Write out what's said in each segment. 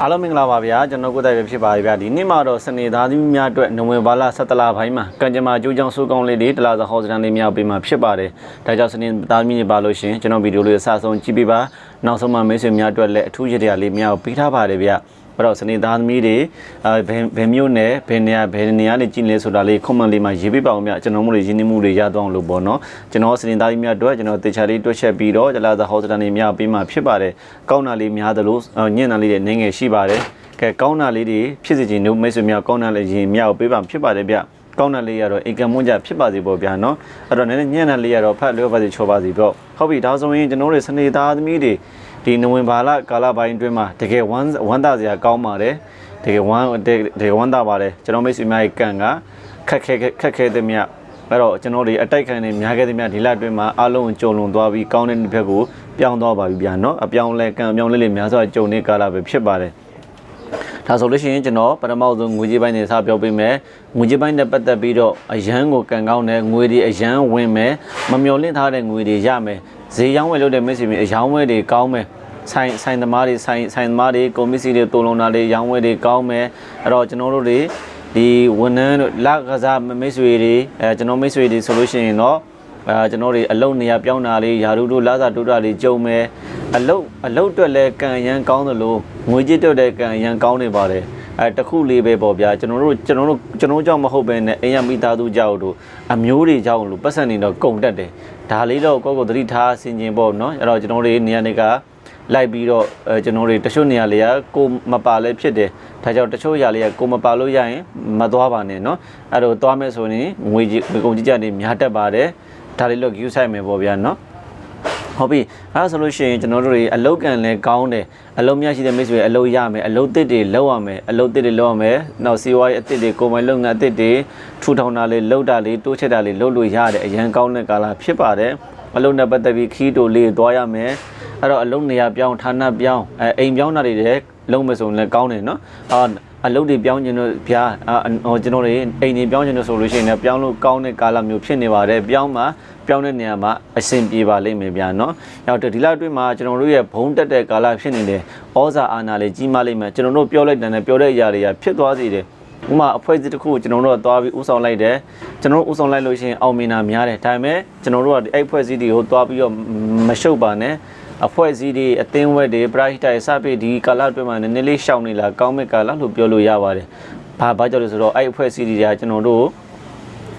အားလုံးမင်္ဂလာပါဗျာကျွန်တော်ကိုယ်တိုင်ပဲဖြစ်ပါပြီဗျာဒီနေ့မှာတော့စနေသားသမီးများအတွက်နိုဝင်ဘာလ17လပိုင်းမှာကံကြမ္မာကျိုးချောင်းစိုးကောင်းလေးတွေတလားစာဟောစတန်လေးများပေးမှာဖြစ်ပါတယ်ဒါကြောင့်စနေသားသမီးတွေပါလို့ရှရင်ကျွန်တော်ဗီဒီယိုလေးကိုစဆုံးကြည့်ပေးပါနောက်ဆုံးမှမိတ်ဆွေများအတွက်လည်းအထူးရတရားလေးများကိုပေးထားပါတယ်ဗျာ အဲ့တော့စနေသားသမီးတွေအဲဘယ်ဘယ်မျိုးနဲ့ဘယ်နေရာဘယ်နေရာနဲ့ကြည့်လဲဆိုတာလေးကွန်မန့်လေးမှာရေးပေးပါအောင်ဗျကျွန်တော်တို့ရင်းနှီးမှုတွေရသွားအောင်လို့ပေါ့နော်ကျွန်တော်စနေသားသမီးများအတွက်ကျွန်တော်တေချာလေးတွက်ချက်ပြီးတော့တလားစာဟောစတန်လေးများပေးမှာဖြစ်ပါတယ်ကောင်းတာလေးများသလိုညံ့တာလေးတွေနည်းငယ်ရှိပါတယ်ကဲကောင်းတာလေးတွေဖြစ်စေချင်တို့မိတ်ဆွေများကောင်းတာလေးရင်မြောက်ပေးပါဖြစ်ပါတယ်ဗျကောင်းတာလေးကတော့ဧကမွန်းကြဖြစ်ပါစေပေါ့ဗျာနော်အဲ့တော့နည်းနည်းညံ့တဲ့လေးကတော့ဖတ်လျောပါစေချောပါစေပေါ့ဟုတ်ပြီဒါဆိုရင်ကျွန်တော်တို့စနေသားသမီးတွေ ဒီနိုဝင်ဘာလကာလပိုင်းအတွင်းမှာတကယ်ဝမ်းဝမ်းသာစရာကောင်းပါတယ်တကယ်ဝမ်းတကယ်ဝမ်းသာပါတယ်ကျွန်တော်မိတ်ဆွေများရဲ့ကံကခက်ခဲခက်ခဲတဲ့မြတ်အဲ့တော့ကျွန်တော်တို့အတိုက်ခံနေများခဲ့တဲ့မြတ်ဒီလအတွင်းမှာအလုံးကြုံလွန်သွားပြီးကောင်းတဲ့ဘက်ကိုပြောင်းသွားပါပြီဗျာနော်အပြောင်းလဲကံအပြောင်းလဲလေးများစွာကြုံနေကာလပဲဖြစ်ပါတယ်ဒါဆိုလို့ရှိရင်ကျွန်တော်ပထမဆုံးငွေကြေးပိုင်းတွေစပြောပေးမယ်ငွေကြေးပိုင်းနဲ့ပတ်သက်ပြီးတော့အရန်ကိုကန်ကောင်းတဲ့ငွေတွေအရန်ဝင်မယ်မမျော်လင့်ထားတဲ့ငွေတွေရမယ်ဈေးရောင်းဝယ်လုပ်တဲ့မိတ်ဆွေတွေအရောင်းဝယ်တွေကောင်းမယ် ဆိုင်ဆိုင်သမားတွေဆိုင်ဆိုင်သမားတွေကွန်မစ်စီတွေတူလုံတာတွေရောင်းဝယ်တွေကောင်းမယ်အဲ့တော့ကျွန်တော်တို့တွေဒီဝန်ထမ်းတို့လကစားမိတ်ဆွေတွေအဲကျွန်တော်မိတ်ဆွေတွေဆိုလို့ရှိရင်တော့အဲကျွန်တော်တွေအလုတ်နေရာပြောင်းတာလေးယာရုတို့လာစာတို့တာလေးကြုံမယ်အလုတ်အလုတ်အတွက်လည်းကံရန်ကောင်းသလိုငွေကြေးအတွက်လည်းကံရန်ကောင်းနေပါတယ်အဲတခုလေးပဲပေါ့ဗျာကျွန်တော်တို့ကျွန်တော်တို့ကျွန်တော်တို့ကြောင့်မဟုတ်ပဲနဲ့အိမ်ရမိသားစုကြောက်တို့အမျိုးတွေကြောက်လို့ပတ်စံနေတော့ကုန်တက်တယ်ဒါလေးတော့ကိုယ့်ကိုယ်သတိထားဆင်ခြင်ပေါ့နော်အဲ့တော့ကျွန်တော်တို့နေရာတွေက လိုက်ပြီးတော့အဲကျွန်တော်တို့တချို့နေရာလေးကကိုမပါလဲဖြစ်တယ်ဒါကြောင့်တချို့နေရာလေးကကိုမပါလို့ရရင်မသွားပါနဲ့နော်အဲ့တော့သွားမယ်ဆိုရင်ငွေကြီးငွေကုန်ကြီးကြနေများတက်ပါတယ်ဒါလေးတော့ view site မယ်ပေါ့ဗျာနော်ဟုတ်ပြီအဲဒါဆိုလို့ရှိရင်ကျွန်တော်တို့တွေအလုတ်ကန်လဲကောင်းတယ်အလုတ်များရှိတဲ့မိတ်ဆွေအလုတ်ရမယ်အလုတ်တစ်တွေလောက်ရမယ်အလုတ်တစ်တွေလောက်ရမယ်နောက်စီဝါးရေးအတစ်တွေကိုယ်ပိုင်လုပ်ငန်းအတစ်တွေထူထောင်တာလေးလောက်တာလေးတိုးချက်တာလေးလုပ်လို့ရတယ်အရန်ကောင်းတဲ့ကာလဖြစ်ပါတယ်အလုတ်နဲ့ပတ်သက်ပြီးခီးတိုလေးသွားရမယ် အဲ့တော့အလုတ်နေရာပြောင်းဌာနပြောင်းအဲအိမ်ပြောင်းတာတွေလည်းလုံးမယ်ဆိုရင်လည်းကောင်းတယ်နော်အာအလုတ်တွေပြောင်းခြင်းတို့ဗျာဟိုကျွန်တော်တွေအိမ်တွေပြောင်းခြင်းတို့ဆိုလို့ရှိရင်လည်းပြောင်းလို့ကောင်းတဲ့ကာလမျိုးဖြစ်နေပါတယ်ပြောင်းမှာပြောင်းတဲ့နေရာမှာအဆင်ပြေပါလိမ့်မယ်ဗျာနော်။နောက်ဒီလအတွင်းမှာကျွန်တော်တို့ရဲ့ဘုံတက်တဲ့ကာလဖြစ်နေတယ်။ဩဇာအာဏာလေးကြီးမားလိမ့်မယ်။ကျွန်တော်တို့ပြောလိုက်တဲ့နဲ့ပြောတဲ့အရာတွေကဖြစ်သွားစေတယ်။ဥမာအဖွဲ့အစည်းတစ်ခုကိုကျွန်တော်တို့ကသွားပြီးဥဆောင်လိုက်တယ်။ကျွန်တော်တို့ဥဆောင်လိုက်လို့ရှိရင်အောင်မြင်တာများတယ်။ဒါပေမဲ့ကျွန်တော်တို့ကအဲ့အဖွဲ့အစည်းတွေကိုသွားပြီးတော့မရှုပ်ပါနဲ့။ အဖွဲ့အစည်းတွေအသင်းဝက်တွေပရဟိတရစပိဒီကာလအတွင်းမှာနည်းနည်းလေးရှောင်နေလာကောင်းမဲ့ကာလလို့ပြောလို့ရပါတယ်။ဘာဘာကြောင့်လဲဆိုတော့အဲ့အဖွဲ့အစည်းတွေကကျွန်တော်တို့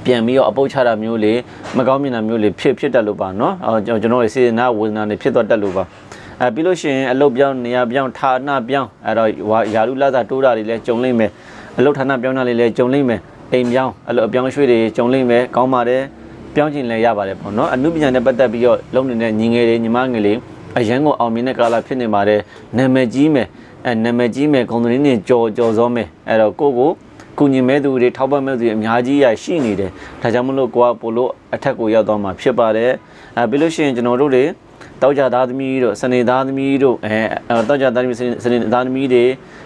ပြန်ပြီးတော့အပုတ်ချတာမျိုးလေမကောင်းမြင်တာမျိုးလေဖြစ်ဖြစ်တတ်လို့ပါနော်။အော်ကျွန်တော်ရဲ့စေတနာဝေဒနာတွေဖြစ်သွားတတ်လို့ပါ။အဲပြီးလို့ရှိရင်အလုပ်ပြောင်းနေရာပြောင်းဌာနပြောင်းအဲ့တော့ယာလူလာစာတိုးတာတွေလည်းကြုံလိမ့်မယ်။အလုပ်ဌာနပြောင်းတာတွေလည်းကြုံလိမ့်မယ်။အိမ်ပြောင်းအဲ့လိုအပြောင်းရွှေ့တွေကြုံလိမ့်မယ်။ကောင်းပါတယ်။ပြောင်းကျင်လည်းရပါတယ်ပေါ့နော်။အမှုပညာနဲ့ပတ်သက်ပြီးတော့လုံနေတဲ့ညီငယ်တွေညီမငယ်လေး အရန်ကိုအောင်မြင်တဲ့ကာလဖြစ်နေပါတယ်နာမည်ကြီးမယ်အဲနာမည်ကြီးမယ်ဂုံသတင်းတွေကြော်ကြော်စောမယ်အဲ့တော့ကိုကိုကုညီမဲ့သူတွေထောက်ပံ့မဲ့သူတွေအများကြီးရရှိနေတယ်ဒါကြောင့်မလို့ကိုကပိုလို့အထက်ကိုရောက်သွားမှာဖြစ်ပါတယ်အဲပြီးလို့ရှိရင်ကျွန်တော်တို့တွေ တောက်ကြသားသမီးတို့စနေသားသမီးတို့အဲတောက်ကြသားသမီးစနေသားသမီးတွေ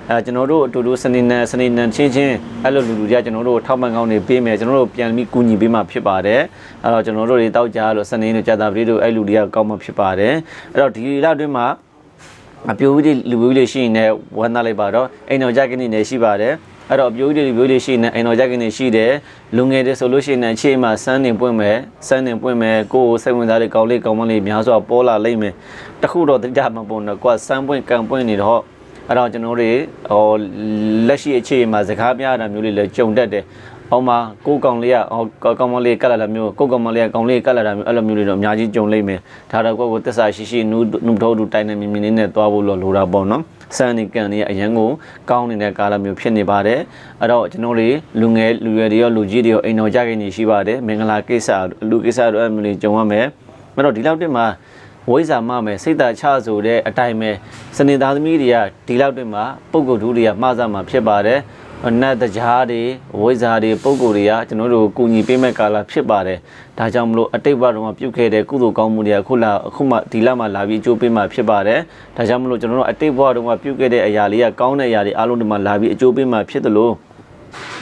အဲကျွန်တော်တို့အတူတူစနေနံစနေနံချင်းချင်းအဲ့လိုလူလူတွေကကျွန်တော်တို့ထောက်ပံ့ကောင်းနေပေးမယ်ကျွန်တော်တို့ပြန်ပြီးကုညီပေးမှာဖြစ်ပါတယ်အဲ့တော့ကျွန်တော်တို့တွေတောက်ကြလို့စနေတို့ကြသားပတိတို့အဲ့လူတွေကကောင်းမှဖြစ်ပါတယ်အဲ့တော့ဒီလအတွင်းမှာအပြိုးကြီးလူကြီးလေးရှိနေဝမ်းသာလိုက်ပါတော့အိမ်တော်ကြကနေနေရှိပါတယ် အဲ့တော့အပြိုးကြီးတွေပြိုးလေးရှိနေအိမ်တော်ကြကနေရှိတယ်လူငယ်တွေဆိုလို့ရှိရင်အခြေမှာစမ်းနေပွင့်မယ်စမ်းနေပွင့်မယ်ကိုယ်ကိုစိတ်ဝင်စားတဲ့ကောင်းလေးကောင်းမလေးများစွာပေါ်လာလိမ့်မယ်တခုတော့တိကျမပုံတော့ကိုကစမ်းပွင့်ကံပွင့်နေတော့အဲ့တော့ကျွန်တော်တို့ဟိုလက်ရှိအခြေမှာစကားပြရတာမျိုးလေးလည်းကြုံတတ်တယ်ဟောမှာကိုကောင်လေးကဟောကောင်မလေးကတ်လာတာမျိုးကိုကောင်မလေးကကောင်လေးကတ်လာတာမျိုးအဲ့လိုမျိုးတွေတော့အများကြီးကြုံလိမ့်မယ်ဒါတော့ကိုယ့်ကိုတစ္ဆာရှိရှိနူးနူးထောတူတိုင်းနေမြင်မြင်လေးနဲ့သွားဖို့လို့လိုတာပေါ့နော် စမ်းနေကန်နေအရန်ကိုကောင်းနေတဲ့ကာလမျိုးဖြစ်နေပါတယ်အဲ့တော့ကျွန်တော်တွေလူငယ်လူရွယ်တွေရောလူကြီးတွေရောအိမ်တော်ကြခင်နေရှိပါတယ်မင်္ဂလာကိစ္စလူကိစ္စတို့အဲ့မျိုးလေးကြုံရမယ်အဲ့တော့ဒီလောက်တင်မှာဝိဇာမမယ်စိတ်သာချဆိုတဲ့အတိုင်းပဲစနေသားသမီးတွေကဒီလောက်တင်မှာပုဂ္ဂိုလ်ဒုတွေကမှားစားမှာဖြစ်ပါတယ် နတ်တကြားတွေဝိဇာတွေပုံကိုယ်တွေကကျွန်တော်တို့ကူညီပေးမဲ့ကာလဖြစ်ပါတယ်။ဒါကြောင့်မလို့အတိတ်ဘဝတုန်းကပြုတ်ခဲ့တဲ့ကုသိုလ်ကောင်းမှုတွေကအခုလာအခုမှဒီလမှလာပြီးအကျိုးပေးမှဖြစ်ပါတယ်။ဒါကြောင့်မလို့ကျွန်တော်တို့အတိတ်ဘဝတုန်းကပြုတ်ခဲ့တဲ့အရာလေးကကောင်းတဲ့အရာတွေအားလုံးဒီမှာလာပြီးအကျိုးပေးမှဖြစ်သလို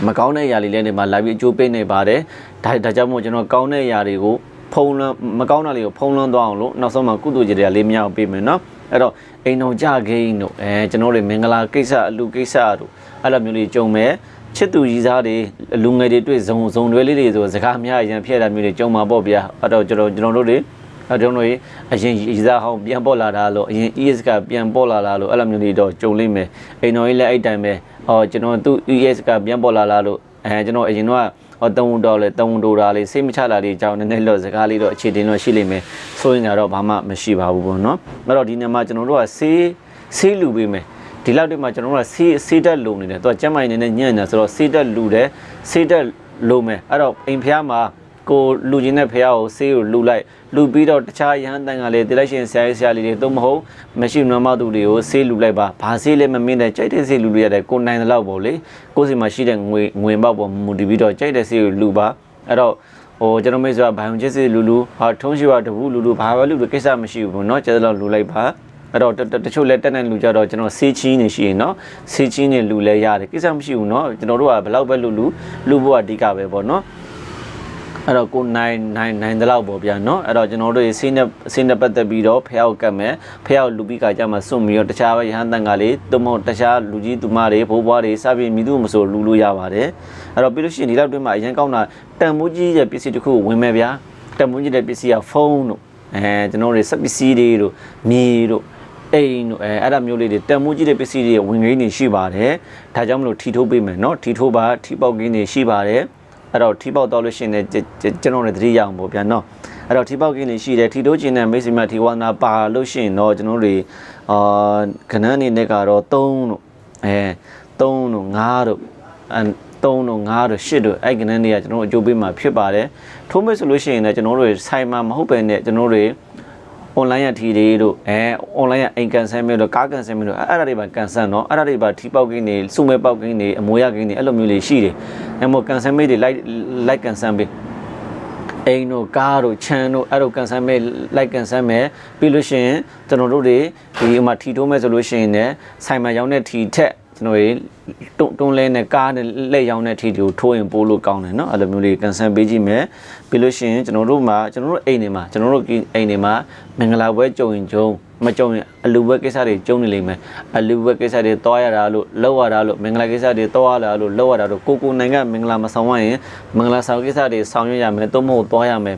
မကောင်းတဲ့အရာလေးလည်းဒီမှာလာပြီးအကျိုးပေးနေပါတယ်။ဒါဒါကြောင့်မို့ကျွန်တော်ကောင်းတဲ့အရာတွေကိုဖုံးလွှမ်းမကောင်းတာလေးကိုဖုံးလွှမ်းသွားအောင်လို့နောက်ဆုံးမှကုသိုလ်ကြတွေကလေးမြောက်ပေးမယ်နော်အဲ့တော့အိမ်တော်ကြခိန်းတို့အဲကျွန်တော်တို့မင်္ဂလာကိစ္စအလူကိစ္စတို့ အဲ့လိုမျိုးလေးကြုံမဲ့ချစ်သူကြီးစားတွေလူငယ်တွေတွေ့ဇုံဇုံတွဲလေးတွေဆိုစကားများရန်ဖြစ်တာမျိုးတွေကြုံမှာပေါ့ဗျာအဲ့တော့ကျွန်တော်ကျွန်တော်တို့တွေအဲ့ကျွန်တော်တို့အရင်ရီစားဟောင်းပြန်ပေါ်လာတာလို့အရင် ES ကပြန်ပေါ်လာတာလို့အဲ့လိုမျိုးတွေတော့ကြုံလိမ့်မယ်အိမ်တော်ကြီးလည်းအဲ့တိုင်းပဲဟောကျွန်တော်သူ ES ကပြန်ပေါ်လာလာလို့အဲကျွန်တော်အရင်တော့ဟောတုံးတော်လေတုံးတော်တာလေးစိတ်မချတာလေးအကြောင်းနည်းနည်းလို့စကားလေးတော့အခြေတင်တော့ရှိလိမ့်မယ်ဆိုရင်တော့ဘာမှမရှိပါဘူးပေါ့နော်အဲ့တော့ဒီနေ့မှာကျွန်တော်တို့ကဆေးဆေးလူပေးမယ် ဒီလောက်တည်းမှာကျွန်တော်တို့ကဆေးဆေးတက်လုံနေတယ်သူကကျမ်းမိုင်နေနဲ့ညံ့နေဆိုတော့ဆေးတက်လူတယ်ဆေးတက်လုံမယ်အဲ့တော့အိမ်ဖျားမှာကိုလူချင်းတဲ့ဖះကိုဆေးကိုလူလိုက်လူပြီးတော့တခြားရဟန်းတန်ကလေးတိလိုက်ရှင်ဆရာကြီးဆရာလေးတွေတော့မဟုတ်မရှိနွမ်းမသူတွေကိုဆေးလူလိုက်ပါဘာဆေးလဲမမင်းတဲ့ကြိုက်တဲ့ဆေးလူတွေရတယ်ကိုနိုင်တဲ့လောက်ပေါ့လေကိုစီမှာရှိတဲ့ငွေငွေပေါက်ပေါ်မူတည်ပြီးတော့ကြိုက်တဲ့ဆေးကိုလူပါအဲ့တော့ဟိုကျွန်တော်မိတ်ဆွေကဘိုင်ယွန်ချစ်စီလူလူဟာထုံးရှိပါတဘူးလူလူဘာပဲလူလူကိစ္စမရှိဘူးပေါ့နော်ကျတဲ့လောက်လူလိုက်ပါ အဲ့တော့တချို့လဲတက်တဲ့လူကြတော့ကျွန်တော်ဆေးချင်းနေရှိရင်เนาะဆေးချင်းနေလူလဲရတယ်ကိစ္စမရှိဘူးเนาะကျွန်တော်တို့ကဘယ်လောက်ပဲလူလူလူဘဝအဓိကပဲပေါ့เนาะအဲ့တော့ကိုနိုင်နိုင်နိုင်တဲ့လောက်ပေါ့ဗျာเนาะအဲ့တော့ကျွန်တော်တို့ဆေးနဲ့ဆေးနဲ့ပတ်သက်ပြီးတော့ဖះကိုကတ်မယ်ဖះကိုလူပြီးကကြမှာစွန့်ပြီးတော့တခြားပဲရဟန်းတန်ကလေးသူမဟုတ်တခြားလူကြီးသူမတွေဘိုးဘွားတွေစပြီးမိသူမဆိုလူလို့ရပါတယ်အဲ့တော့ပြီးလို့ရှိရင်ဒီလောက်တွင်းမှာအရင်ကောင်းတာတန်မိုးကြီးရဲ့ပစ္စည်းတစ်ခုဝင်မယ်ဗျာတန်မိုးကြီးတဲ့ပစ္စည်းကဖုန်းတို့အဲကျွန်တော်တို့စက်ပစ္စည်းတွေတို့မြေတို့ အိမ်တို့အဲအဲ့ဒါမျိုးလေးတွေတန်မိုးကြီးတဲ့ပစ္စည်းတွေဝင်ငိမ့်နေရှိပါတယ်ဒါကြောင့်မလို့ထီထိုးပေးမယ်เนาะထီထိုးပါထီပေါက်ကင်းနေရှိပါတယ်အဲ့တော့ထီပေါက်တော့လို့ရှိရင်လည်းကျွန်တော်လည်းသတိရအောင်ပေါ့ဗျာเนาะအဲ့တော့ထီပေါက်ကင်းနေရှိတယ်ထီထိုးခြင်းနဲ့မိတ်ဆွေမထီဝါနာပါလို့ရှိရင်တော့ကျွန်တော်တို့အာခဏအနေနဲ့ကတော့3တို့အဲ3တို့5တို့အဲ3တို့5တို့8တို့အဲ့ကနန်းတွေကကျွန်တော်တို့အကျိုးပေးမှာဖြစ်ပါတယ်ထိုးမဲ့ဆိုလို့ရှိရင်လည်းကျွန်တော်တို့ဆိုင်မှာမဟုတ်ပဲနဲ့ကျွန်တော်တို့ online ရထီတွေတို့အဲ online ရအိမ်ကန်ဆယ်မျိုးတို့ကားကန်ဆယ်မျိုးတို့အဲ့အဲ့ဒါတွေပါကန်ဆယ်နော်အဲ့ဒါတွေပါထီပေါက်ကင်းနေစုမဲပေါက်ကင်းနေအမိုးရကင်းနေအဲ့လိုမျိုးလေးရှိတယ်အဲမို့ကန်ဆယ်မေးတွေ like like ကန်ဆယ်ပေးအိမ်တို့ကားတို့ခြံတို့အဲ့လိုကန်ဆယ်မဲလိုက်ကန်ဆယ်မဲပြီးလို့ရှိရင်ကျွန်တော်တို့တွေဒီဥမာထီထိုးမဲ့ဆိုလို့ရှိရင်လည်းဆိုင်မှာရောင်းတဲ့ထီထက် ကျွန်တော်ရေတွန်းတွန်းလဲနဲ့ကားနဲ့လက်ရောင်းတဲ့အထိကိုထိုးရင်ပိုးလို့ကောင်းတယ်နော်အဲ့လိုမျိုးလေးကန်ဆယ်ပေးကြည့်မယ်ပြီးလို့ရှိရင်ကျွန်တော်တို့မှာကျွန်တော်တို့အိမ်တွေမှာကျွန်တော်တို့အိမ်တွေမှာမင်္ဂလာပွဲကြုံရင်ကြုံမကြုံရင်အလူဘွဲကိစ္စတွေကြုံနေလိမ့်မယ်အလူဘွဲကိစ္စတွေတွားရတာလို့လောက်ရတာလို့မင်္ဂလာကိစ္စတွေတွားရတာလို့လောက်ရတာလို့ကိုကိုနိုင်ငံမင်္ဂလာမဆောင်ရရင်မင်္ဂလာဆောင်ကိစ္စတွေဆောင်ရွက်ရမယ်သို့မဟုတ်တွားရမယ်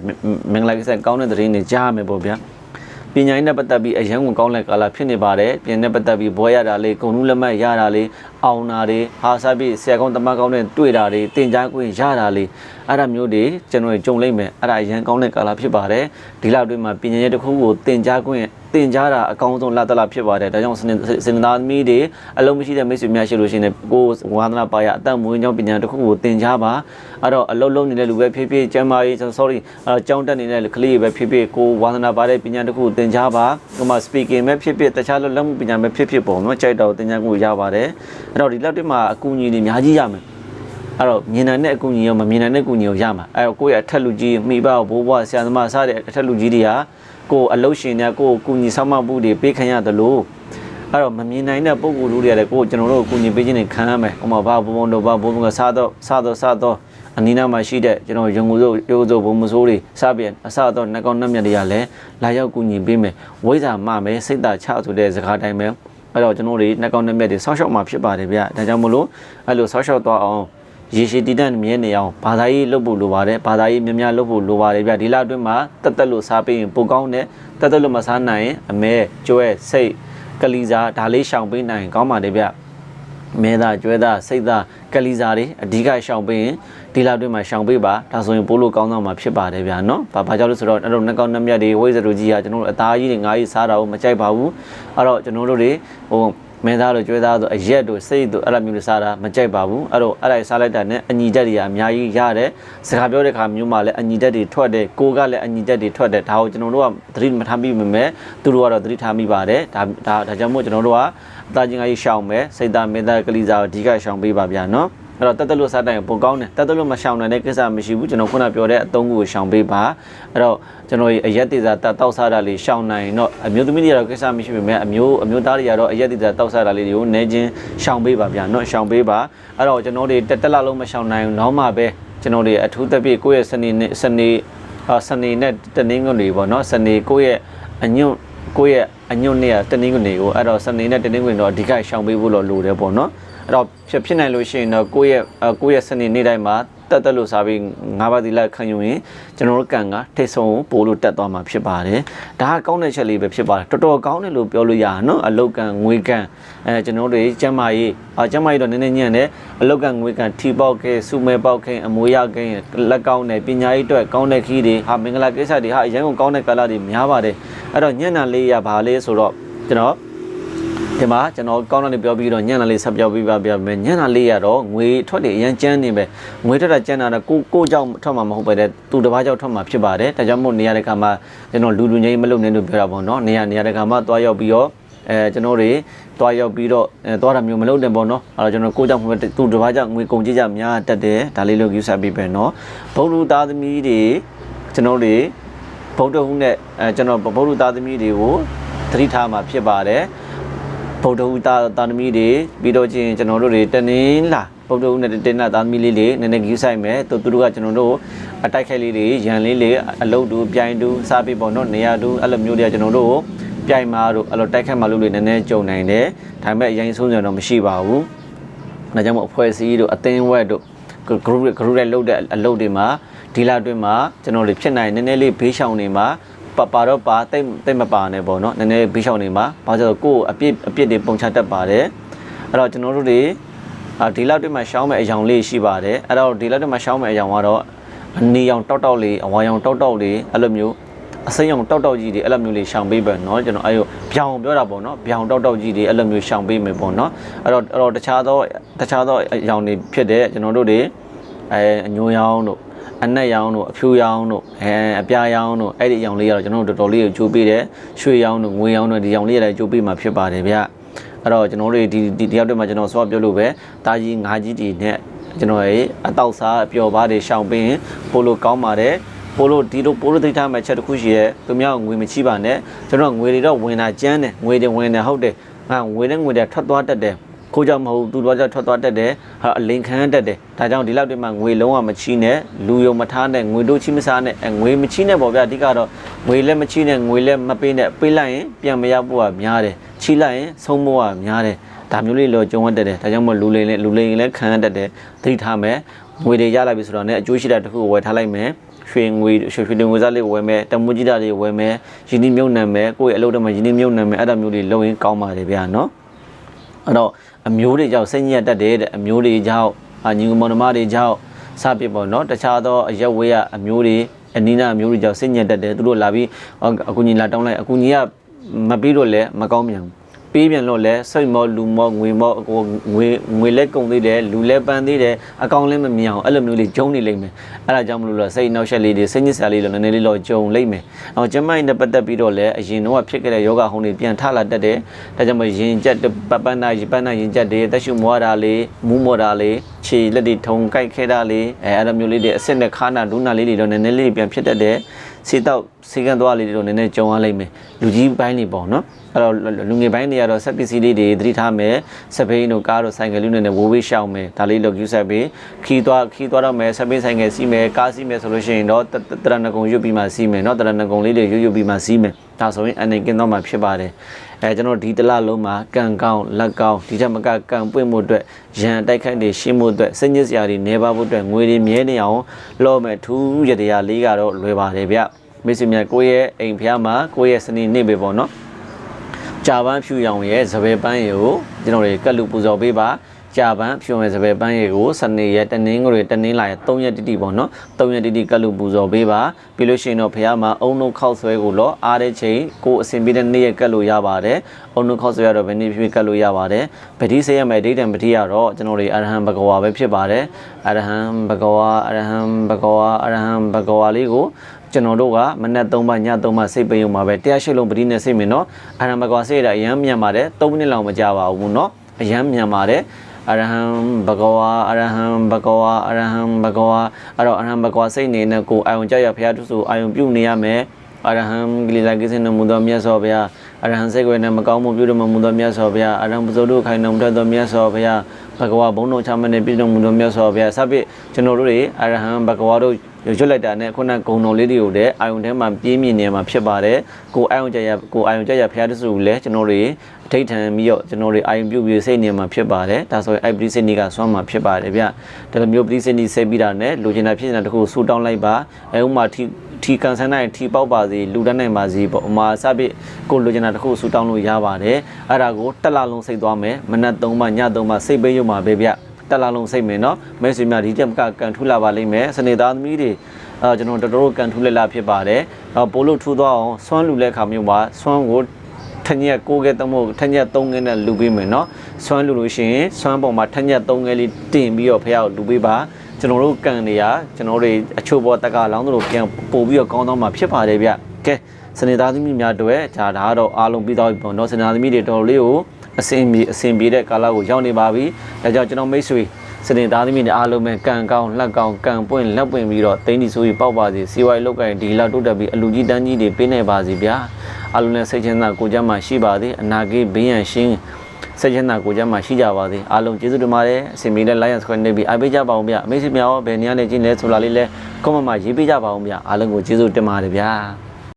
မင်္ဂလာကိစ္စကောင်းတဲ့သတင်းတွေကြားရမယ်ပေါ့ဗျာ ပညာရေးနဲ့ပတ်သက်ပြီးအရန်ကိုကောင်းတဲ့ကာလဖြစ်နေပါတယ်။ပြင်နဲ့ပတ်သက်ပြီးဘွဲရတာလေးဂုံနူးလက်မှတ်ရတာလေးအောင်တာတွေဟာစားပြီးဆရာကောင်းတမကောင်းနဲ့တွေ့တာတွေတင် जा ခွင့်ရတာလေးအဲ့ဒါမျိုးတွေကျွန်တော်ကြုံလိမ့်မယ်။အဲ့ဒါအရန်ကောင်းတဲ့ကာလဖြစ်ပါတယ်။ဒီလောက်တွင်းမှာပညာရေးတစ်ခုကိုတင် जा ခွင့် တင်ကြတာအကောင်းဆုံးလက်တလဖြစ်ပါတယ်ဒါကြောင့်စင်နာသမီးတွေအလုံးမရှိတဲ့မိတ်ဆွေများရှိလို့ရှိရင်ကိုယ်ဝါသနာပါရအတတ်မွေးကြောင်းပညာတစ်ခုကိုတင်ကြပါအဲ့တော့အလုံးလုံးနေတဲ့လူပဲဖြစ်ဖြစ်ကျမ်းမာရေး sorry အကြောင်းတက်နေတဲ့ကလေးပဲဖြစ်ဖြစ်ကိုယ်ဝါသနာပါတဲ့ပညာတစ်ခုကိုတင်ကြပါဒီမှာ speaking ပဲဖြစ်ဖြစ်တခြားလက်မှုပညာပဲဖြစ်ဖြစ်ပေါ့နော်ကြိုက်တော့တင်ကြကိုရပါတယ်အဲ့တော့ဒီလက်တွေမှာအကူအညီတွေအများကြီးရမယ်အဲ့တော့မြင်နိုင်တဲ့အကူအညီရောမမြင်နိုင်တဲ့အကူအညီရောရမှာအဲ့တော့ကိုယ့်ရဲ့အထက်လူကြီးမိဘဘိုးဘွားဆရာသမားစတဲ့အထက်လူကြီးတွေဟာ ကိုအလုတ်ရှင်တွေကကိုကိုကူညီဆောင်မမှုတွေပေးခံရတယ်လို့အဲ့တော့မမြင်နိုင်တဲ့ပုံကူလူတွေကလည်းကိုကျွန်တော်တို့ကူညီပေးခြင်းတွေခံရမယ်။ဥပမာဘာဘုံဘုံတို့ဘာဘုံဘုံကစားတော့စားတော့စားတော့အနီးနားမှာရှိတဲ့ကျွန်တော်ရုံကိုစိုးရုံကိုစိုးဘုံမစိုးတွေစပြန်အစတော့နှကောင်နှက်မြတ်တွေကလည်းလာရောက်ကူညီပေးမယ်။ဝိဇ္ဇာမမယ်စိတ်သာချဆိုတဲ့စကားတိုင်းပဲအဲ့တော့ကျွန်တော်တို့နှကောင်နှက်မြတ်တွေဆောက်ရှောက်မှာဖြစ်ပါတယ်ဗျ။ဒါကြောင့်မလို့အဲ့လိုဆောက်ရှောက်သွားအောင် ရေရှည်တည်တံ့မြဲနေအောင်ဘာသာရေးလုပ်ဖို့လိုပါတယ်ဘာသာရေးများများလုပ်ဖို့လိုပါတယ်ဗျဒီလအတွင်းမှာတက်တက်လို့စားပေးရင်ပိုကောင်းတယ်တက်တက်လို့မစားနိုင်ရင်အမဲကျွဲစိတ်ကလီစာဒါလေးရှောင်ပေးနိုင်ကောင်းပါတယ်ဗျမဲသားကျွဲသားစိတ်သားကလီစာတွေအဓိကရှောင်ပေးရင်ဒီလအတွင်းမှာရှောင်ပေးပါဒါဆိုရင်ပိုးလို့ကောင်းတော့မှာဖြစ်ပါတယ်ဗျာနော်ဘာဘာကြောင့်လဲဆိုတော့အဲ့တော့နှကောက်နှမြတ်တွေဝိဇ္ဇတူကြီးကကျွန်တော်တို့အသားကြီးတွေငါးကြီးစားတာကိုမကြိုက်ပါဘူးအဲ့တော့ကျွန်တော်တို့တွေဟို မင်းသားတို့ကျွေးသားတို့အရက်တို့စိတ်တို့အဲ့လိုမျိုးတွေစားတာမကြိုက်ပါဘူးအဲ့တော့အဲ့ဒါစားလိုက်တာနဲ့အညီတက်တွေကအများကြီးရတယ်စကားပြောတဲ့ခါမျိုးမှလည်းအညီတက်တွေထွက်တယ်ကိုကလည်းအညီတက်တွေထွက်တယ်ဒါကိုကျွန်တော်တို့ကသတိမထားမိမမဲ့သူတို့ကတော့သတိထားမိပါတယ်ဒါဒါဒါကြောင့်မို့ကျွန်တော်တို့ကအသားချင်းကကြီးရှောင်မယ်စိတ်သားမင်းသားကလေးစားကိုအဓိကရှောင်ပေးပါဗျာနော် အဲ့တော့တက်တက်လို့စားတိုင်းပိုကောင်းတယ်တက်တက်လို့မရှောင်နိုင်တဲ့ကိစ္စမရှိဘူးကျွန်တော်ခုနပြောတဲ့အသုံးကိုရှောင်ပေးပါအဲ့တော့ကျွန်တော်ရဲ့အရက်တေစာတက်တောက်စားတာလေးရှောင်နိုင်တော့အမျိုးသမီးတွေကတော့ကိစ္စမရှိပေမဲ့အမျိုးအမျိုးသားတွေကတော့အရက်တေစာတောက်စားတာလေးတွေကိုနေချင်းရှောင်ပေးပါဗျာနော်ရှောင်ပေးပါအဲ့တော့ကျွန်တော်တွေတက်တက်လာလို့မရှောင်နိုင်တော့မှပဲကျွန်တော်တွေအထူးသဖြင့်ကိုယ့်ရဲ့စနေနေ့စနေစနေနဲ့တနင်္ဂနွေပေါ့နော်စနေကိုယ့်ရဲ့အညွန့်ကိုယ့်ရဲ့အညွန့်နဲ့တနင်္ဂနွေကိုအဲ့တော့စနေနဲ့တနင်္ဂနွေတော့အဓိကရှောင်ပေးဖို့လိုတယ်ပေါ့နော် အဲ့တော့ဖြစ်ဖြစ်နိုင်လို့ရှိရင်တော့ကိုယ့်ရဲ့အဲကိုယ့်ရဲ့စနေနေ့တိုင်းမှာတက်တက်လို့စားပြီးငါးပါးဒီလက်ခံယူရင်ကျွန်တော်တို့ကန်ကထိတ်ဆုံးပို့လို့တက်သွားမှာဖြစ်ပါတယ်ဒါကကောင်းတဲ့ချက်လေးပဲဖြစ်ပါတယ်တော်တော်ကောင်းတယ်လို့ပြောလို့ရတာနော်အလုတ်ကန်ငွေကန်အဲကျွန်တော်တို့ကျမ်းမာရေးအာကျမ်းမာရေးတော့နည်းနည်းညံ့တယ်အလုတ်ကန်ငွေကန်ထီပေါက်ခဲစုမဲပေါက်ခဲအမွေရခဲလက်ကောင်းတယ်ပညာရေးအတွက်ကောင်းတဲ့ခီးတွေဟာမင်္ဂလာကိစ္စတွေဟာအရင်ကကောင်းတဲ့ကာလတွေများပါတယ်အဲ့တော့ညံ့တာလေးရပါလေဆိုတော့ကျွန်တော် ဒီမှာကျွန်တော်ကောင်းတဲ့ပြောပြီးတော့ညံ့တာလေးဆက်ပြောပြပါပြမယ်ညံ့တာလေးရတော့ငွေထွက်တွေအရင်ကျန်းနေပဲငွေထွက်တာကျန်းတာတော့ကိုကိုကြောင့်ထွက်မှာမဟုတ်ပဲတဲ့သူတစ်ပါးကြောင့်ထွက်မှာဖြစ်ပါတယ်ဒါကြောင့်မို့နေရာတဲ့ခါမှာကျွန်တော်လူလူငိမ့်မလုပ်နဲ့လို့ပြောတာပေါ့နော်နေရာနေရာတဲ့ခါမှာတွားရောက်ပြီးတော့အဲကျွန်တော်တွေတွားရောက်ပြီးတော့အဲတွားတာမျိုးမလုပ်နဲ့ပေါ့နော်အဲ့တော့ကျွန်တော်ကိုကြောင့်မဟုတ်ပဲသူတစ်ပါးကြောင့်ငွေကုန်ကြည့်ကြများတက်တယ်ဒါလေးလို့ယူဆပြီးပဲနော်ဘုံလူသားသမီးတွေကျွန်တော်တွေဗုဒ္ဓဟူးနဲ့အဲကျွန်တော်ဗုဒ္ဓသားသမီးတွေကိုသတိထားမှာဖြစ်ပါတယ် ဗုဒ္ဓဟူတာတာသမီတွေပြီးတော့ချင်းကျွန်တော်တို့တွေတနင်းလာဗုဒ္ဓဟူနဲ့တင်းနာတာသမီလေးတွေနည်းနည်းကြီးဆိုင်မယ်သူတို့ကကျွန်တော်တို့အတိုက်ခိုက်လေးတွေရန်လေးတွေအလုတ်တူပြိုင်တူစားပြီးပေါ့နော်နေရာတူအဲ့လိုမျိုးတွေကကျွန်တော်တို့ပြိုင်မာတို့အဲ့လိုတိုက်ခိုက်မာလို့တွေနည်းနည်းကြုံနိုင်တယ်ဒါပေမဲ့အရင်ဆုံးစံတော့မရှိပါဘူးဒါကြောင့်မို့အဖွဲ့အစည်းတို့အသင်းဝက်တို့ group group တွေလုပ်တဲ့အလုပ်တွေမှာဒီလာအတွင်းမှာကျွန်တော်တို့ဖြစ်နိုင်နည်းနည်းလေးဘေးရှောင်နေမှာ ပပါတော့ပါတိတ်တိတ်မပါနဲ့ပေါ့နော်နည်းနည်းဘေးရှောင်နေမှာဘာလို့ကိုယ်အပြစ်အပြစ်တွေပုံချတတ်ပါတယ်အဲ့တော့ကျွန်တော်တို့တွေအာဒီလောက်တွေမှာရှောင်းမဲ့အယောင်လေးရှိပါတယ်အဲ့တော့ဒီလောက်တွေမှာရှောင်းမဲ့အယောင်ကတော့အနေရောင်တောက်တောက်လေးအဝါရောင်တောက်တောက်လေးအဲ့လိုမျိုးအစိမ်းရောင်တောက်တောက်ကြီးတွေအဲ့လိုမျိုးလေးရှောင်ပေးပဲเนาะကျွန်တော်အဲ့လိုပြောင်ပြောတာပေါ့เนาะပြောင်တောက်တောက်ကြီးတွေအဲ့လိုမျိုးရှောင်ပေးမယ်ပေါ့เนาะအဲ့တော့အဲ့တော့တခြားသောတခြားသောအယောင်တွေဖြစ်တဲ့ကျွန်တော်တို့တွေအဲအညိုရောင်တို့ အနက်ရောင်တို့အဖြူရောင်တို့အဲအပြာရောင်တို့အဲ့ဒီအရောင်လေးကတော့ကျွန်တော်တို့တော်တော်လေးကိုကြိုးပေးတယ်ရွှေရောင်တို့ငွေရောင်တို့ဒီရောင်လေးလည်းကြိုးပေးမှာဖြစ်ပါတယ်ဗျအဲ့တော့ကျွန်တော်တို့ဒီဒီတယောက်တည်းမှာကျွန်တော်ဆော့ပြောလို့ပဲတာကြီးငါးကြီးတီနဲ့ကျွန်တော်ရဲ့အတောက်စားအပျော်ပါးတွေရှောင်ပေးရင်ပိုလို့ကောင်းပါတယ်ပိုလို့ဒီလိုပိုလို့သိထားမဲ့ချက်တစ်ခုရှိရဲသူများငွေမချိပါနဲ့ကျွန်တော်ငွေတွေတော့ဝင်တာကျန်းတယ်ငွေတွေဝင်တယ်ဟုတ်တယ်ငါငွေနဲ့ငွေတွေထွက်သွားတတ်တယ် ကိုကြောင့်မဟုတ်သူတို့ကြောင့်ထွက်သွားတတ်တယ်ဟာအလင်ခံတတ်တယ်ဒါကြောင့်ဒီလောက်တည်းမှာငွေလုံးဝမချီနဲ့လူယုံမထားနဲ့ငွေတို့ချီမစားနဲ့ငွေမချီနဲ့ပေါ့ဗျာအဓိကတော့ငွေလည်းမချီနဲ့ငွေလည်းမပေးနဲ့ပေးလိုက်ရင်ပြန်မရဖို့ကများတယ်ချီလိုက်ရင်ဆုံးဖို့ကများတယ်ဒါမျိုးလေးလောကြုံရတတ်တယ်ဒါကြောင့်မို့လူလိန်လည်းလူလိန်လည်းခံရတတ်တယ်သတိထားမယ်ငွေတွေရလာပြီဆိုတော့လည်းအကျိုးရှိတာတစ်ခုကိုဝယ်ထားလိုက်မယ်ရွှေငွေရွှေရွှေငွေစားလေးဝယ်မယ်တမူကြီးတာလေးဝယ်မယ်ယင်းနှမြုပ်နှံမယ်ကိုယ့်ရဲ့အလုပ်တွေမှာယင်းနှမြုပ်နှံမယ်အဲ့ဒါမျိုးတွေလုပ်ရင်ကောင်းပါတယ်ဗျာနော် အဲ့တော့အမျိုးတွေကြောင့်စိတ်ညစ်တတ်တယ်တဲ့အမျိုးတွေကြောင့်အညီမောင်နှမတွေကြောင့်စပြပေါ့နော်တခြားသောအရက်ဝေးကအမျိုးတွေအနီးနားအမျိုးတွေကြောင့်စိတ်ညစ်တတ်တယ်သူတို့လာပြီးအကူကြီးလာတောင်းလိုက်အကူကြီးကမပြီးတော့လည်းမကောင်းပြန်ဘူး ပေးပြန်လို့လဲစိတ်မောလူမောငွေမောကိုငွေငွေလဲကုန်သေးတယ်လူလဲပန်းသေးတယ်အကောင်လဲမမြင်အောင်အဲ့လိုမျိုးလေးဂျုံနေလိမ့်မယ်အဲ့ဒါကြောင့်မလို့လို့စိတ်နောက်ဆက်လေးတွေစိတ်ညစ်စရာလေးလို့နည်းနည်းလေးတော့ဂျုံလိမ့်မယ်အော်ကျမိုင်းနဲ့ပတ်သက်ပြီးတော့လဲအရင်တော့ဖြစ်ခဲ့တဲ့ယောဂဟုံးတွေပြန်ထလာတတ်တယ်ဒါကြောင့်မရင်ကြက်ပပန်းနာရင်ပန်းနာရင်ကြက်တွေတက်ရှုမွားတာလေးမူးမော်တာလေးခြေလက်တွေထုံကြိုက်ခဲတာလေးအဲအဲ့လိုမျိုးလေးတွေအစ်စ်နဲ့ခါနာဒူးနာလေးတွေတော့နည်းနည်းလေးပြန်ဖြစ်တတ်တယ်စေတော့စေကန်သွားလေးတွေတော့နည်းနည်းကြုံရလိမ့်မယ်လူကြီးပိုင်းတွေပေါ့နော် အဲ့တော့လူငယ်ပိုင်းတွေကတော့ဆက်ပစ္စည်းလေးတွေသတိထားမယ်စပိန်တို့ကားတို့ဆိုင်ကယ်လေးတွေနဲ့ဝိုးဝေးရှောင်းမယ်ဒါလေးလောက်ယူဆက်ပြီးခီးသွားခီးသွားတော့မယ်စပိန်ဆိုင်ကယ်စီးမယ်ကားစီးမယ်ဆိုလို့ရှိရင်တော့တရဏဂုံရွတ်ပြီးမှစီးမယ်เนาะတရဏဂုံလေးတွေရွတ်ရွတ်ပြီးမှစီးမယ်ဒါဆိုရင်အနေကင်းတော့မှဖြစ်ပါတယ်အဲကျွန်တော်ဒီတလလုံးမှာကံကောင်းလက်ကောင်းဒီချက်မကကံပွင့်မှုအတွက်ရန်တိုက်ခိုက်တွေရှင်းမှုအတွက်စိတ်ညစ်စရာတွေနေပါဖို့အတွက်ငွေတွေမြဲနေအောင်လောမယ်ထူးရတရားလေးကတော့လွယ်ပါတယ်ဗျမိတ်ဆွေများကိုယ့်ရဲ့အိမ်ဖျားမှာကိုယ့်ရဲ့စနေနေ့ပဲပေါ့နော် ကြာပန်းဖြူရောင်ရဲ့စပယ်ပန်းရည်ကိုကျွန်တော်တွေကတ်လူပူဇော်ပေးပါကြာပန်းဖြူရဲ့စပယ်ပန်းရည်ကိုစနေရက်တနင်္ဂနွေတနင်္လာရက်3ရက်တိတိပေါ့နော်3ရက်တိတိကတ်လူပူဇော်ပေးပါပြီးလို့ရှိရင်တော့ဖះမှာအုံနှုတ်ခောက်ဆွဲကိုတော့အားတဲ့ချိန်ကိုအစဉ်ပြေတဲ့နေ့ရက်ကတ်လို့ရပါတယ်အုံနှုတ်ခောက်ဆွဲရတော့ဘယ်နေ့ဖြစ်ကတ်လို့ရပါတယ်ပတိဆေးရမယ်ဒိဋ္ဌံပတိရတော့ကျွန်တော်တွေအရဟံဘဂဝါပဲဖြစ်ပါတယ်အရဟံဘဂဝါအရဟံဘဂဝါအရဟံဘဂဝါလေးကို ကျွန်တော်တို့ကမနက်3ပါည3ပါစိတ်ပယုံမှာပဲတရားရှိလုံးပတိနဲ့စိတ်မင်နော်အာရမကွာစိတ်တာအရန်မြန်ပါတယ်3မိနစ်လောက်မကြာပါဘူးနော်အရန်မြန်ပါတယ်အရဟံဘဂဝါအရဟံဘဂဝါအရဟံဘဂဝါအဲ့တော့အရဟံဘဂဝါစိတ်နေနဲ့ကိုအာယုံကြရဘုရားသူဆိုအာယုံပြုနေရမယ်အရဟံဂလိလာကိစ္စနမူသောမြတ်စွာဘုရားအရဟံစိတ်ကိုယ်နဲ့မကောင်းမှုပြုတော်မူသောမြတ်စွာဘုရားအရဟံပဇောတို့ခိုင်တော်မူသောမြတ်စွာဘုရားဘဂဝါဘုံတော်ချမနဲ့ပြုတော်မူသောမြတ်စွာဘုရားစသဖြင့်ကျွန်တော်တို့တွေအရဟံဘဂဝါတို့ ရွတ်လိုက်တာနဲ့ခုနဂုံတော်လေးတွေကိုလည်းအာယုန်ထဲမှာပြင်းမြင့်နေမှာဖြစ်ပါတယ်ကိုအာယုန်ကြရကိုအာယုန်ကြရဖျားတဆူကိုလည်းကျွန်တော်တို့အထိတ်ထန်ပြီးတော့ကျွန်တော်တို့အာယုန်ပြုတ်ပြီးစိတ်နေမှာဖြစ်ပါတယ်ဒါဆိုရင်အဲ့ပရိစိနီကဆွမ်းမှာဖြစ်ပါတယ်ဗျဒါလိုမျိုးပရိစိနီစိတ်ပြီးတာနဲ့လိုချင်တာဖြစ်နေတာတခုဆူတောင်းလိုက်ပါအဲဥမာထိထီကန်ဆန်းနိုင်ထီပေါက်ပါစေလူတန်းနိုင်ပါစေပေါ့အမာစပစ်ကိုလိုချင်တာတခုဆူတောင်းလို့ရပါတယ်အဲ့ဒါကိုတက်လာလုံးစိတ်သွားမယ်မနက်3မှည3မှစိတ်ပေးရုံပါပဲဗျ တက်လာလုံးစိတ်မယ်နော်မဲဆွေများဒီတက်ကကန်ထူလာပါလိမ့်မယ်စနေသားသမီးတွေအဲကျွန်တော်တော်တော်ကန်ထူလက်လာဖြစ်ပါတယ်အော်ပိုလို့ထူသွားအောင်ဆွမ်းလူလက်ခါမျိုးပါဆွမ်းကိုထညက်6ခဲတမို့ထညက်3ခဲနဲ့လူပေးမယ်နော်ဆွမ်းလူလို့ရှိရင်ဆွမ်းပေါ်မှာထညက်3ခဲလေးတင်ပြီးတော့ဖះကိုလူပေးပါကျွန်တော်တို့ကန်နေရကျွန်တော်တို့အချို့ဘောတက်ကလောင်းတို့ပြန်ပို့ပြီးတော့ကောင်းတော့မှာဖြစ်ပါတယ်ဗျကဲ စနေသားသမီးများတို့ဂျာဒါကတော့အားလုံးပြီးတော့ပြီပေါ့နော်စနေသားသမီးတွေတော်တော်လေးကိုအစင်ပြေအစင်ပြေတဲ့ကာလကိုရောက်နေပါပြီဒါကြောင့်ကျွန်တော်မိတ်ဆွေစနေသားသမီးတွေအားလုံးပဲကန်ကောင်းလက်ကောင်းကန်ပွင့်လက်ပွင့်ပြီးတော့တင်းဒီဆိုပြီးပေါက်ပါစီစီဝိုင်းလောက်ကင်ဒီလောက်တိုးတက်ပြီးအလူကြီးတန်းကြီးတွေပေးနေပါစီဗျာအားလုံးနဲ့စိတ်ချမ်းသာကိုကြမ်းမှရှိပါသေးအနာဂတ်ဘေးရန်ရှင်းစိတ်ချမ်းသာကိုကြမ်းမှရှိကြပါသေးအားလုံးကျေးဇူးတင်ပါတယ်အစီအမီနဲ့ Lion Square နေပြီးအားပေးကြပါအောင်ဗျအမေစီများရောဘယ်နေရာနဲ့ကြည့်လဲဆိုတာလေးလဲ comment မှာရေးပေးကြပါအောင်ဗျအားလုံးကိုကျေးဇူးတင်ပါတယ်ဗျာ